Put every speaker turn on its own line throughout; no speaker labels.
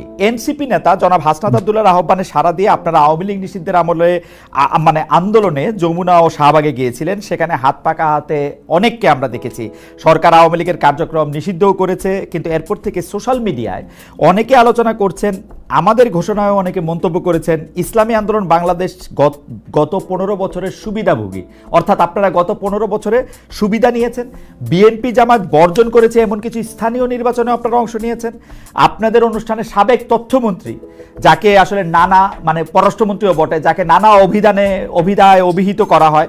আসছি এনসিপি নেতা জনাব হাসনাত আবদুল্লার আহ্বানে সারা দিয়ে আপনারা আওয়ামী লীগ নিষিদ্ধের আমলে মানে আন্দোলনে যমুনা ও শাহবাগে গিয়েছিলেন। সেখানে হাত পাকা হাতে অনেককে আমরা দেখেছি। সরকার আওয়ামী লীগের কার্যক্রম নিষিদ্ধও করেছে, কিন্তু এরপর থেকে সোশ্যাল মিডিয়ায় অনেকে আলোচনা করছেন আমাদের ঘোষণায় অনেকে মন্তব্য করেছেন, ইসলামী আন্দোলন বাংলাদেশ গত- পনেরো বছরের সুবিধাভোগী। অর্থাৎ আপনারা গত পনেরো বছরে সুবিধা নিয়েছেন, বিএনপি জামাত বর্জন করেছে এমন কিছু স্থানীয় নির্বাচনে আপনারা অংশ নিয়েছেন। আপনাদের অনুষ্ঠানে সাবেক তথ্যমন্ত্রী, যাকে আসলে নানা মানে পররাষ্ট্রমন্ত্রীও বটে, যাকে নানা অভিধানে, অভিধায় অভিহিত করা হয়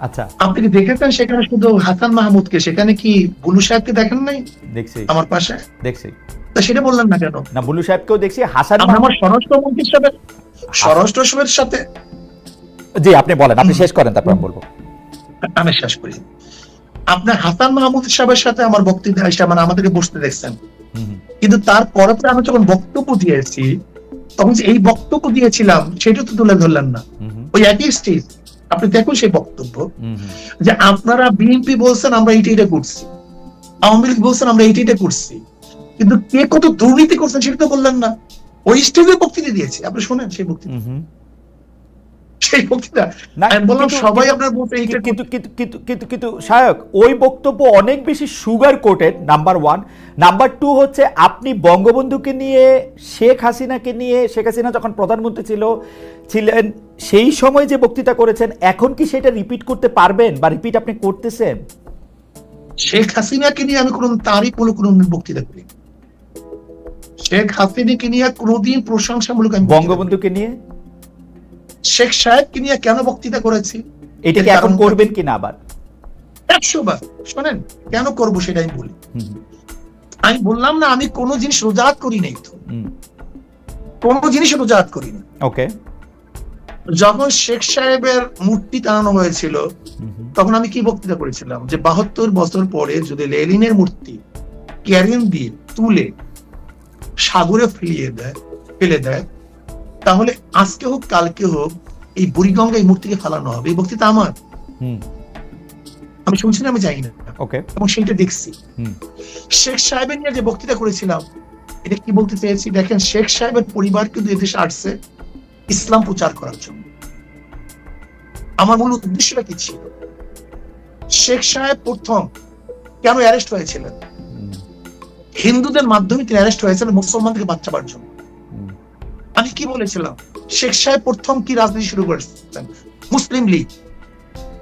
আচ্ছা।
আপনি কি দেখেছেন সেখানে শুধু হাসান মাহমুদকে? সেখানে কি বুলু সাহেবকে দেখেন নাই?
দেখছি।
আমার পাশে?
দেখছি।
তা সেটা বললেন না কেন?
না বুলু সাহেবকেও দেখছি হাসান
আমরা স্বরাষ্ট্রমন্ত্রীর সাথে স্বরাষ্ট্র সচিবের সাথে
জি আপনি বলেন আপনি শেষ করেন তারপর আমি বলব।
আমি শেষ করি। আপনার হাসান মাহমুদ সাহেবের সাথে আমার বক্তৃতা এসে মানে আমাদেরকে বসতে দেখছেন। কিন্তু তারপরে পরে আমি যখন বক্তব্য দিয়েছি তখন যে এই বক্তব্য দিয়েছিলাম সেটা তো তুলে ধরলেন না। ওই একই স্টেজ। আপনি দেখুন সেই বক্তব্য। যে আপনারা বিএনপি বলছেন আমরা এইটা এটা করছি। আওয়ামী লীগ বলছেন আমরা এইটা এটা করছি। কিন্তু কে কত দুর্নীতি করছেন সেটা তো বললেন না। ওই স্টেজে বক্তৃতা দিয়েছে। আপনি শোনেন সেই বক্তৃতা।
হুম, হুম।
সেই বক্তৃতা। আমি বললাম সবাই আপনার বলতে এইটা
কিন্তু কিন্তু কিন্তু কিন্তু কিন্তু সায়ক ওই বক্তব্য অনেক বেশি sugar coated number one number two হচ্ছে আপনি বঙ্গবন্ধুকে নিয়ে শেখ হাসিনাকে নিয়ে শেখ হাসিনা যখন প্রধানমন্ত্রী ছিল ছিলেন সেই সময় যে বক্তৃতা করেছেন এখন কি সেটা রিপিট করতে পারবেন বা রিপিট আপনি করতেছেন?
শেখ হাসিনাকে নিয়ে আমি কোন তারই কোনো কোনো বক্তৃতা করি শেখ হাসিনাকে নিয়ে কোনোদিন প্রশংসামূলক আমি।
বঙ্গবন্ধুকে নিয়ে?
শেখ সাহেবকে নিয়ে কেন বক্তৃতা করেছি?
এটা কি এখন করবেন কিনা আবার?
একশো বার শোনেন কেন করব সেটা আমি বলি। আমি বললাম না আমি কোনো জিনিস রোজাত করি নাই তো। কোনো জিনিস রোজাত করি না
ওকে।
যখন শেখ সাহেবের মূর্তি টানানো হয়েছিল তখন আমি কি বক্তৃতা করেছিলাম? যে বাহাত্তর বছর পরে যদি লেলিনের মূর্তি ক্যারিন দিয়ে তুলে সাগরে ফেলিয়ে দেয় ফেলে দেয় তাহলে আজকে হোক কালকে হোক এই বুড়িগঙ্গা এই মূর্তিকে ফেলানো হবে। এই বক্তৃতা আমার। আমি শুনছি না আমি জানি না।
ওকে।
এবং সেইটা দেখছি। শেখ সাহেবের নিয়ে যে বক্তৃতা করেছিলাম এটা কি বলতে চেয়েছি দেখেন শেখ সাহেবের পরিবার কিন্তু এদেশে আসছে। ইসলাম প্রচার করার জন্য। আমার মূল উদ্দেশ্যটা কি ছিল? শেখ সাহেব প্রথম কেন অ্যারেস্ট হয়েছিলেন? হিন্দুদের মাধ্যমে তিনি অ্যারেস্ট হয়েছিলেন মুসলমানদেরকে বাচ্চা পাওয়ার জন্য। আমি কি বলেছিলাম? শেখ সাহেব প্রথম কি রাজনীতি শুরু করেছিলেন? মুসলিম লীগ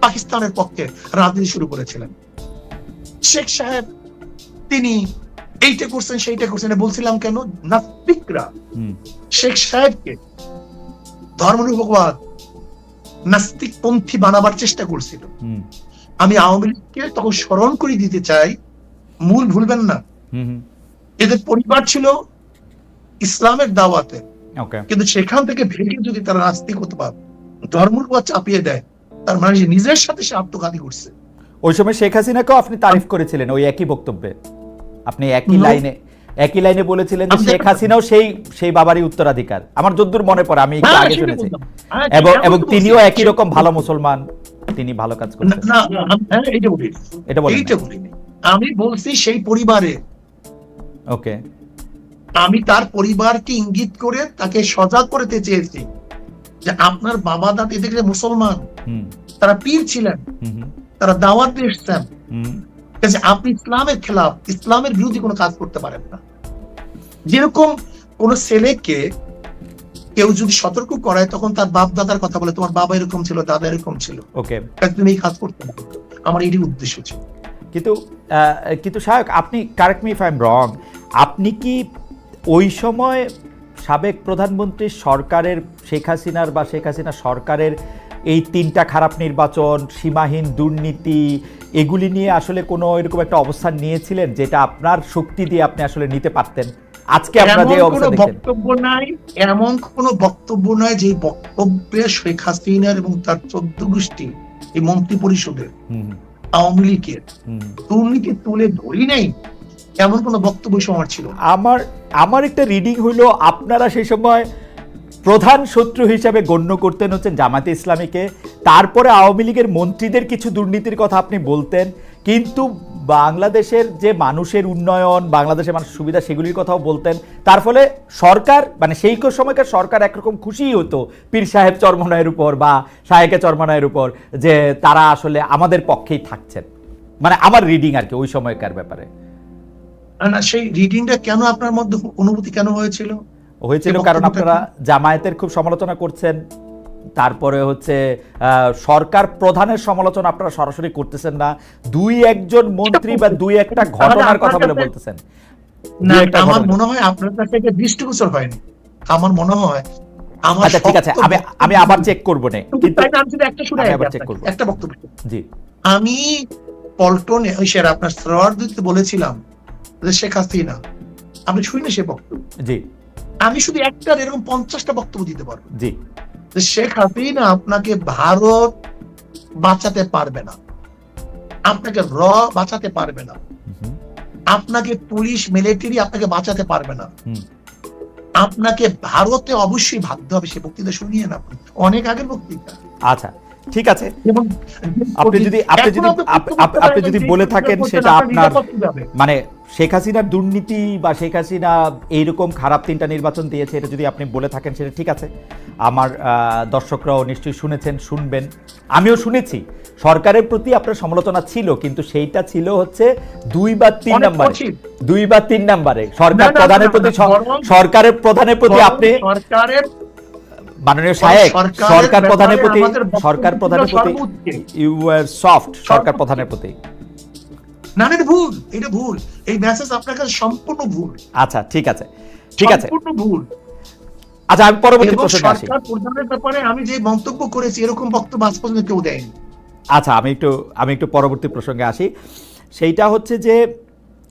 পাকিস্তানের পক্ষে রাজনীতি শুরু করেছিলেন। শেখ সাহেব তিনি এইটা করছেন সেইটা করছেন বলছিলাম কেন? নাস্তিকরা শেখ সাহেবকে ধর্মনিরপেক্ষবাদ নাস্তিক পন্থী বানাবার চেষ্টা করছিল। আমি আওয়ামী লীগকে তখন স্মরণ করে দিতে চাই মূল ভুলবেন না। এদের পরিবার ছিল ইসলামের দাওয়াতে। কিন্তু সেখান থেকে ভেঙে যদি তারা নাস্তিক হতে পারে ধর্মনিরপেক্ষ চাপিয়ে দেয় তার মানে সে নিজের সাথে সে আত্মঘাতী করছে।
ওই সময় শেখ হাসিনাকেও আপনি তারিফ করেছিলেন ওই একই বক্তব্যে। আপনি একই লাইনে একই লাইনে বলেছিলেন যে
আমি
শেখ হাসিনাও সেই সেই বাবারই উত্তরাধিকার। আমার যদ্দূর মনে পড়ে আমি একটু আগে শুনেছি।
হ্যাঁ,
এবং এবং তিনিও একই রকম ভালো মুসলমান তিনি ভালো কাজ
না,
করছেন।
না হ্যাঁ, বলি।
এটা বলেন।
এইটা বলিনি আমি বলছি সেই পরিবারে।
ওকে।
আমি তার পরিবারকে ইঙ্গিত করে তাকে সজাগ করতে চেয়েছি যে আপনার বাবা দাদি দেখলে মুসলমান।
হুম।
তারা পীর ছিলেন। তারা দাওয়াত দিয়ে এসছেন
হুম।
কাজে আপনি ইসলামের খেলাফ ইসলামের বিরোধী কোনো কাজ করতে পারেন না। যেরকম কোন ছেলেকে কেউ যদি সতর্ক করায় তখন তার বাপ দাদার কথা বলে তোমার বাবা এরকম ছিল দাদা এরকম ছিল।
ওকে।
তুমি এই কাজ করতে আমার এটি উদ্দেশ্য ছিল।
কিন্তু কিন্তু সাহেব আপনি correct me if I am wrong আপনি কি ওই সময় সাবেক প্রধানমন্ত্রী সরকারের শেখ হাসিনার বা শেখ হাসিনা সরকারের এই তিনটা খারাপ নির্বাচন সীমাহীন দুর্নীতি এগুলি নিয়ে আসলে কোনো এরকম একটা অবস্থান নিয়েছিলেন যেটা আপনার শক্তি দিয়ে আপনি আসলে নিতে পারতেন? আজকে
এমন
যে
বক্তব্য নাই এমন কোনো বক্তব্য নাই যে বক্তব্যে শেখ হাসিনার এবং তার চোদ্দ গোষ্ঠী এই মন্ত্রী পরিষদের আওয়ামী লীগের দুর্নীতি তুলে ধরি নাই এমন কোনো বক্তব্য সময় ছিল
আমার আমার একটা রিডিং হইল আপনারা সেই সময় প্রধান শত্রু হিসাবে গণ্য করতেন হচ্ছেন জামাতে ইসলামীকে। তারপরে আওয়ামী লীগের মন্ত্রীদের কিছু দুর্নীতির কথা আপনি বলতেন, কিন্তু বাংলাদেশের যে মানুষের উন্নয়ন, বাংলাদেশের মানুষের সুবিধা সেগুলির কথাও বলতেন। তার ফলে সরকার মানে সেই সময়কার সরকার একরকম খুশিই হতো পীর সাহেব চরমনায়ের উপর বা শাহেকে চরমনায়ের উপর, যে তারা আসলে আমাদের পক্ষেই থাকছেন। মানে আমার রিডিং আর কি ওই সময়কার ব্যাপারে।
না সেই রিডিংটা কেন আপনার মধ্যে অনুভূতি কেন হয়েছিল?
হয়েছিল কারণ আপনারা জামায়াতের খুব সমালোচনা করছেন। তারপরে হচ্ছে সরকার প্রধানের সমালোচনা আপনারা সরাসরি করতেছেন না। দুই একজন মন্ত্রী বা দুই একটা ঘটনার কথা বলে বলতেছেন।
আমার মনে হয় আপনার কাছে এটা দৃষ্টিগোচর হয়নি। আমার মনে হয়
আচ্ছা ঠিক আছে আমি আমি আবার চেক করব না।
কিন্তু একটা শুনে
আবার check
আপনাকে, একটা বক্তব্য
জি।
আমি পল্টনে আপনার সরোয়ার বলেছিলাম শেখ হাসিনা আপনি শুনি সে বক্তব্য?
জি।
আমি শুধু একটা এরকম পঞ্চাশটা বক্তব্য দিতে পারব।
জি।
যে শেখ হাসিনা আপনাকে ভারত বাঁচাতে পারবে না। আপনাকে র বাঁচাতে পারবে না। আপনাকে পুলিশ মিলিটারি আপনাকে বাঁচাতে পারবে না। আপনাকে ভারতে অবশ্যই ভাবতে হবে সে বক্তৃতা শুনিয়ে না। আপনি অনেক আগের বক্তৃতা।
আচ্ছা ঠিক আছে। আপনি যদি আপনি যদি আপনি যদি বলে থাকেন সেটা আপনার মানে শেখ হাসিনার দুর্নীতি বা শেখ হাসিনা এইরকম খারাপ তিনটা নির্বাচন দিয়েছে এটা যদি আপনি বলে থাকেন সেটা ঠিক আছে। আমার দর্শকরাও নিশ্চয়ই শুনেছেন শুনবেন। আমিও শুনেছি সরকারের প্রতি আপনার সমালোচনা ছিল কিন্তু সেইটা ছিল হচ্ছে দুই বা তিন নাম্বারে। দুই বা তিন নাম্বারে। সরকার প্রধানের প্রতি সরকারের প্রধানের প্রতি আপনি
সরকারের
মাননীয় সাহেব সরকার প্রধানের প্রতি সরকার প্রধানের প্রতি ইউ আর সফট সরকার প্রধানের প্রতি।
না এটা ভুল এটা ভুল। এই মেসেজ আপনার কাছে সম্পূর্ণ ভুল।
আচ্ছা ঠিক আছে ঠিক আছে।
সম্পূর্ণ ভুল।
আচ্ছা আমি পরবর্তী প্রশ্নে আসি।
সরকার প্রধানের ব্যাপারে আমি যে মন্তব্য করেছি এরকম বক্তব্য আজ পর্যন্ত কেউ দেয়নি।
আচ্ছা আমি একটু আমি একটু পরবর্তী প্রসঙ্গে আসি। সেইটা হচ্ছে যে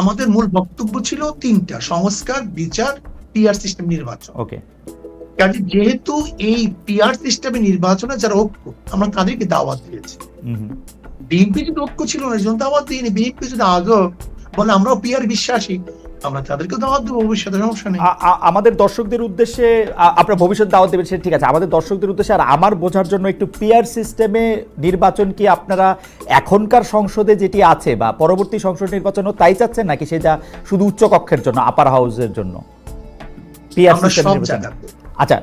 আমাদের মূল বক্তব্য ছিল তিনটা সংস্কার বিচার পিআর সিস্টেম নির্বাচন।
ওকে
কাজে যেহেতু এই পিআর সিস্টেমে নির্বাচনে যারা ঐক্য আমরা তাদেরকে দাওয়াত দিয়েছি। বিএনপি যদি ঐক্য ছিল না এই জন্য দাওয়াত দিইনি। বিএনপি যদি আগেও বলে আমরাও পিআর বিশ্বাসী আমরা তাদেরকে দাওয়াত দেবো ভবিষ্যতে সমস্যা নেই।
আমাদের দর্শকদের উদ্দেশ্যে আপনার ভবিষ্যৎ দাওয়াত দেবেন সেটা ঠিক আছে। আমাদের দর্শকদের উদ্দেশ্যে আর আমার বোঝার জন্য একটু পিয়ার সিস্টেমে নির্বাচন কি আপনারা এখনকার সংসদে যেটি আছে বা পরবর্তী সংসদ নির্বাচনও তাই চাচ্ছেন নাকি সেটা শুধু উচ্চ কক্ষের জন্য আপার হাউসের জন্য? পিয়ার সিস্টেম আচ্ছা